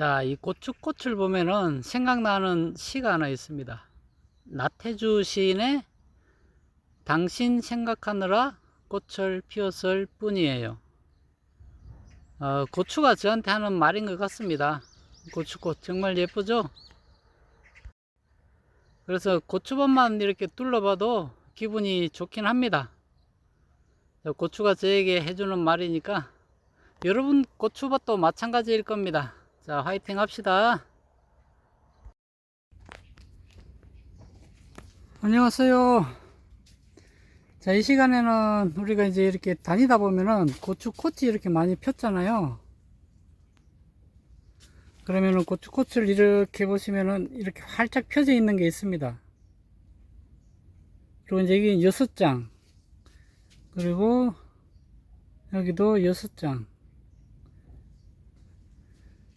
자, 이 고추꽃을 보면은 생각나는 시가 하나 있습니다. 나태주 시인의 당신 생각하느라 꽃을 피웠을 뿐이에요. 어, 고추가 저한테 하는 말인 것 같습니다. 고추꽃 정말 예쁘죠? 그래서 고추밭만 이렇게 둘러봐도 기분이 좋긴 합니다. 고추가 저에게 해주는 말이니까 여러분 고추밭도 마찬가지일 겁니다. 자, 화이팅 합시다. 안녕하세요. 자, 이 시간에는 우리가 이제 이렇게 다니다 보면은 고추꽃이 이렇게 많이 폈잖아요. 그러면은 고추꽃을 이렇게 보시면은 이렇게 활짝 펴져 있는 게 있습니다. 그리고 이제 여기 여섯 장. 그리고 여기도 여섯 장.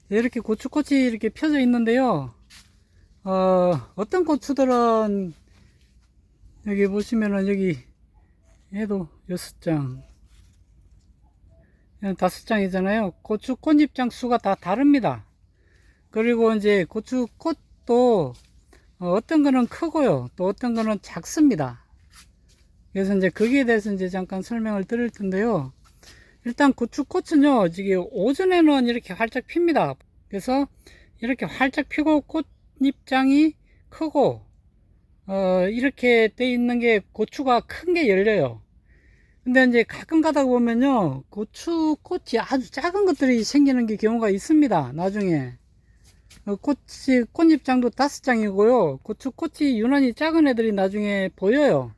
이렇게 고추꽃이 이렇게 펴져 있는데요. 어, 어떤 고추들은 여기 보시면은 여기 얘도 여섯 장, 다섯 장이잖아요. 고추 꽃잎 장 수가 다 다릅니다. 그리고 이제 고추 꽃도 어, 어떤 거는 크고요. 또 어떤 거는 작습니다. 그래서 이제 거기에 대해서 이제 잠깐 설명을 드릴 텐데요. 일단 고추꽃은요, 지금 오전에는 이렇게 활짝 핍니다. 그래서 이렇게 활짝 피고 꽃잎장이 크고, 어, 이렇게 돼 있는 게 고추가 큰 게 열려요. 근데 이제 가끔 가다 보면요, 고추꽃이 아주 작은 것들이 생기는 게 경우가 있습니다. 나중에. 어, 꽃이, 꽃잎장도 다섯 장이고요. 고추꽃이 유난히 작은 애들이 나중에 보여요.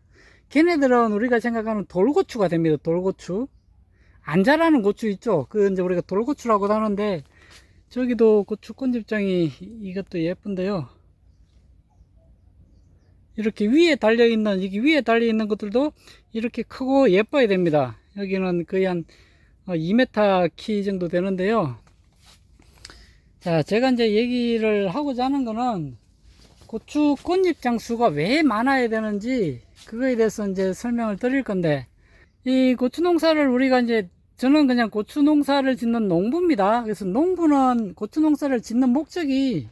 걔네들은 우리가 생각하는 돌고추가 됩니다. 돌고추. 안 자라는 고추 있죠? 그 이제 우리가 돌고추라고 하는데, 저기도 고추 꽃잎장이 이것도 예쁜데요. 이렇게 위에 달려있는, 여기 위에 달려있는 것들도 이렇게 크고 예뻐야 됩니다. 여기는 거의 한 2m 키 정도 되는데요. 자, 제가 이제 얘기를 하고자 하는 거는 고추 꽃잎 장 수가 왜 많아야 되는지 그거에 대해서 이제 설명을 드릴 건데 이 고추 농사를 우리가 이제 저는 그냥 고추 농사를 짓는 농부입니다. 그래서 농부는 고추 농사를 짓는 목적이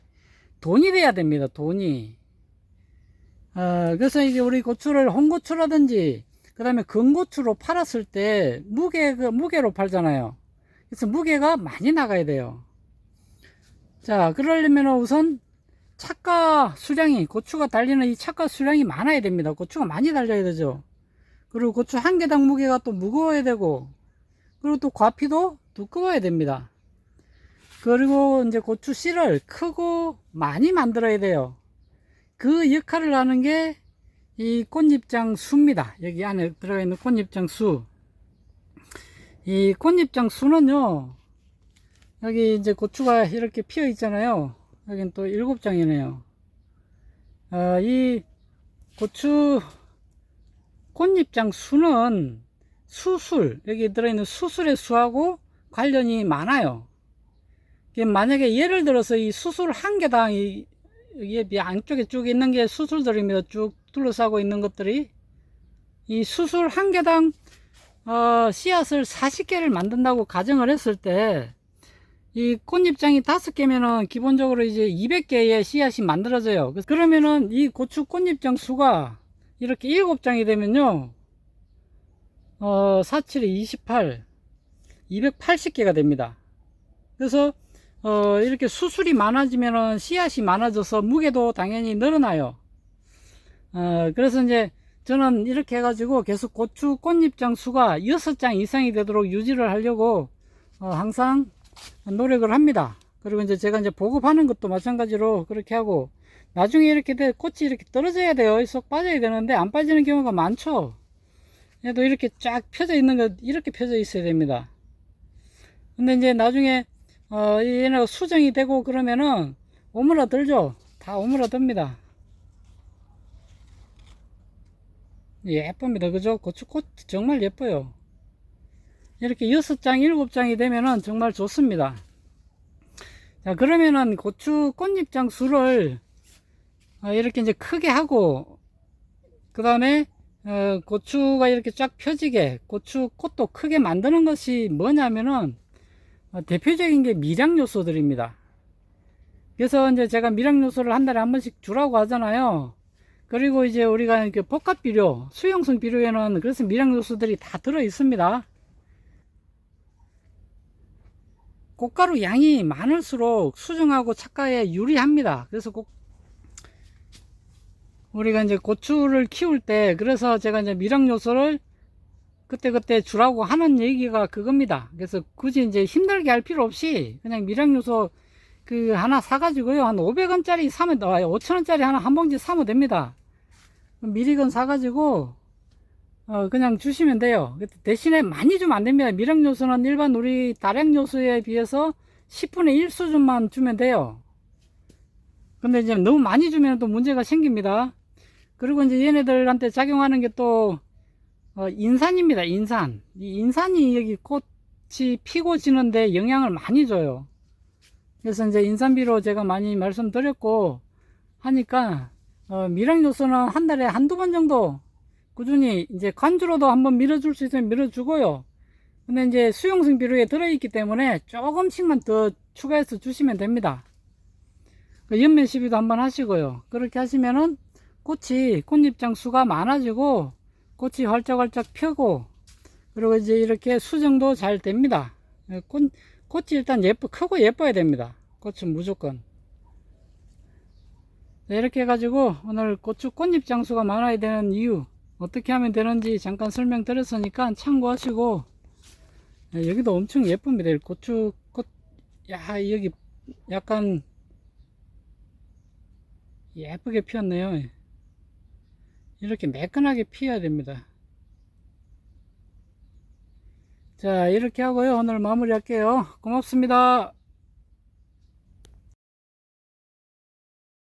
돈이 돼야 됩니다. 돈이. 어, 그래서 이제 우리 고추를 홍고추라든지 그 다음에 건고추로 팔았을 때 무게, 그 무게로 팔잖아요. 그래서 무게가 많이 나가야 돼요. 자, 그러려면 우선 착가 수량이, 고추가 달리는 이 착가 수량이 많아야 됩니다. 고추가 많이 달려야 되죠. 그리고 고추 한 개당 무게가 또 무거워야 되고, 그리고 또 과피도 두꺼워야 됩니다. 그리고 이제 고추 씨를 크고 많이 만들어야 돼요. 그 역할을 하는 게 이 꽃잎장 수입니다. 여기 안에 들어가 있는 꽃잎장 수. 이 꽃잎장 수는요, 여기 이제 고추가 이렇게 피어 있잖아요. 여긴 또 일곱 장이네요. 어, 이 고추 꽃잎장 수는 수술, 여기 들어있는 수술의 수하고 관련이 많아요. 만약에 예를 들어서 이 수술 한 개당 이, 여기 안쪽에 쭉 있는 게 수술들입니다. 쭉 둘러싸고 있는 것들이. 이 수술 한 개당, 어, 씨앗을 40개를 만든다고 가정을 했을 때, 이 꽃잎장이 다섯 개면은 기본적으로 이제 200개의 씨앗이 만들어져요. 그러면은 이 고추 꽃잎장 수가 이렇게 일곱 장이 되면요. 어, 47에 28, 280개가 됩니다. 그래서, 어, 이렇게 수술이 많아지면은 씨앗이 많아져서 무게도 당연히 늘어나요. 어, 그래서 이제 저는 이렇게 해가지고 계속 고추 꽃잎장 수가 6장 이상이 되도록 유지를 하려고, 어, 항상 노력을 합니다. 그리고 이제 제가 이제 보급하는 것도 마찬가지로 그렇게 하고, 나중에 이렇게 돼, 꽃이 이렇게 떨어져야 돼요. 쏙 빠져야 되는데 안 빠지는 경우가 많죠. 얘도 이렇게 쫙 펴져 있는 것 이렇게 펴져 있어야 됩니다. 근데 이제 나중에 어 얘네가 수정이 되고 그러면은 오므라들죠. 다 오므라듭니다. 예쁩니다. 그죠? 고추꽃 정말 예뻐요. 이렇게 여섯 장, 일곱 장이 되면은 정말 좋습니다. 자, 그러면은 고추 꽃잎장 수를 어, 이렇게 이제 크게 하고, 그 다음에 어, 고추가 이렇게 쫙 펴지게 고추 꽃도 크게 만드는 것이 뭐냐면은 어, 대표적인 게 미량 요소들입니다. 그래서 이제 제가 미량 요소를 한 달에 한 번씩 주라고 하잖아요. 그리고 이제 우리가 그 복합 비료, 수용성 비료에는 그래서 미량 요소들이 다 들어 있습니다. 꽃가루 양이 많을수록 수정하고 착과에 유리합니다. 그래서 꼭 우리가 이제 고추를 키울 때 그래서 제가 이제 미량 요소를 그때그때 주라고 하는 얘기가 그겁니다. 그래서 굳이 이제 힘들게 할 필요 없이 그냥 미량 요소 그 하나 사가지고요. 한 500원짜리 사면, 5천원짜리 하나 한 봉지 사면 됩니다. 미리건 사가지고, 어, 그냥 주시면 돼요. 대신에 많이 주면 안 됩니다. 미량 요소는 일반 우리 다량 요소에 비해서 10분의 1 수준만 주면 돼요. 근데 이제 너무 많이 주면 또 문제가 생깁니다. 그리고 이제 얘네들한테 작용하는 게 또, 어, 인산입니다. 인산. 이 인산이 여기 꽃이 피고 지는데 영향을 많이 줘요. 그래서 이제 인산비로 제가 많이 말씀드렸고 하니까 어, 미량 요소는 한 달에 한두 번 정도 꾸준히 이제 관주로도 한번 밀어줄 수 있으면 밀어주고요. 근데 이제 수용성 비료에 들어있기 때문에 조금씩만 더 추가해서 주시면 됩니다. 그 연면 시비도 한번 하시고요. 그렇게 하시면은 꽃이 꽃잎장 수가 많아지고 꽃이 활짝활짝 펴고 그리고 이제 이렇게 수정도 잘 됩니다. 꽃, 꽃이 일단 예쁘, 크고 예뻐야 됩니다. 꽃은 무조건. 네, 이렇게 해가지고 오늘 고추 꽃잎 장수가 많아야 되는 이유 어떻게 하면 되는지 잠깐 설명드렸으니까 참고하시고 네, 여기도 엄청 예쁩니다. 이 고추 꽃, 야 여기 약간 예쁘게 피었네요. 이렇게 매끈하게 피어야 됩니다. 자 이렇게 하고요. 오늘 마무리 할게요. 고맙습니다